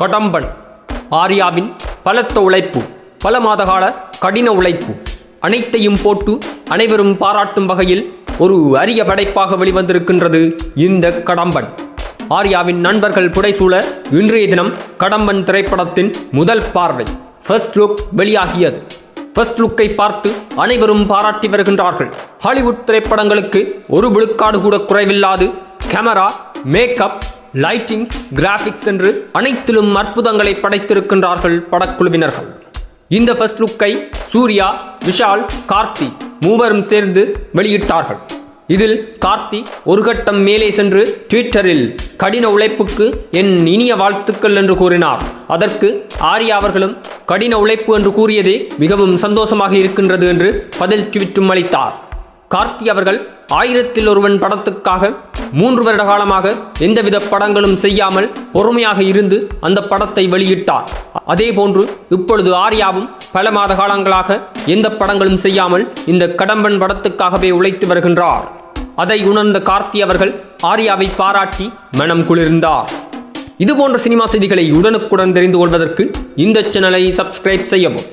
கடம்பன் ஆர்யாவின் பலத்த உழைப்பு பல மாதகால கடின உழைப்பு அனைத்தையும் போட்டு அனைவரும் பாராட்டும் வகையில் ஒரு அரிய படைப்பாக வெளிவந்திருக்கின்றது இந்த கடம்பன் ஆர்யாவின் நண்பர்கள் புடைசூழ இன்றைய தினம் கடம்பன் திரைப்படத்தின் முதல் பார்வை ஃபர்ஸ்ட் லுக் வெளியாகியது. ஃபர்ஸ்ட் லுக்கை பார்த்து அனைவரும் பாராட்டி வருகின்றார்கள். ஹாலிவுட் திரைப்படங்களுக்கு ஒரு விழுக்காடு கூட குறைவில்லாது கேமரா மேக்கப் லைட்டிங் கிராஃபிக்ஸ் என்று அனைத்திலும் அற்புதங்களை படைத்திருக்கின்றார்கள் படக்குழுவினர்கள். இந்த ஃபர்ஸ்ட் லுக்கை சூர்யா விஷால் கார்த்தி மூவரும் சேர்ந்து வெளியிட்டார்கள். இதில் கார்த்தி ஒரு கட்டம் மேலே சென்று ட்விட்டரில் கடின உழைப்புக்கு என் இனிய வாழ்த்துக்கள் என்று கூறினார். அதற்கு ஆர்யா அவர்களும் கடின உழைப்பு என்று கூறியதே மிகவும் சந்தோஷமாக இருக்கின்றது என்று பதில் ட்வீட்டும் அளித்தார். கார்த்தி அவர்கள் ஆயிரத்தில் ஒருவன் படத்துக்காக மூன்று வருட காலமாக எந்தவித படங்களும் செய்யாமல் பொறுமையாக இருந்து அந்த படத்தை வெளியிட்டார். அதே போன்று இப்பொழுது ஆர்யாவும் பல மாத காலங்களாக எந்த படங்களும் செய்யாமல் இந்த கடம்பன் படத்துக்காகவே உழைத்து வருகின்றார். அதை உணர்ந்த கார்த்தி அவர்கள் ஆர்யாவை பாராட்டி மனம் குளிர்ந்தார். இதுபோன்ற சினிமா செய்திகளை உடனுக்குடன் தெரிந்து கொள்வதற்கு இந்த சேனலை சப்ஸ்கிரைப் செய்யவும்.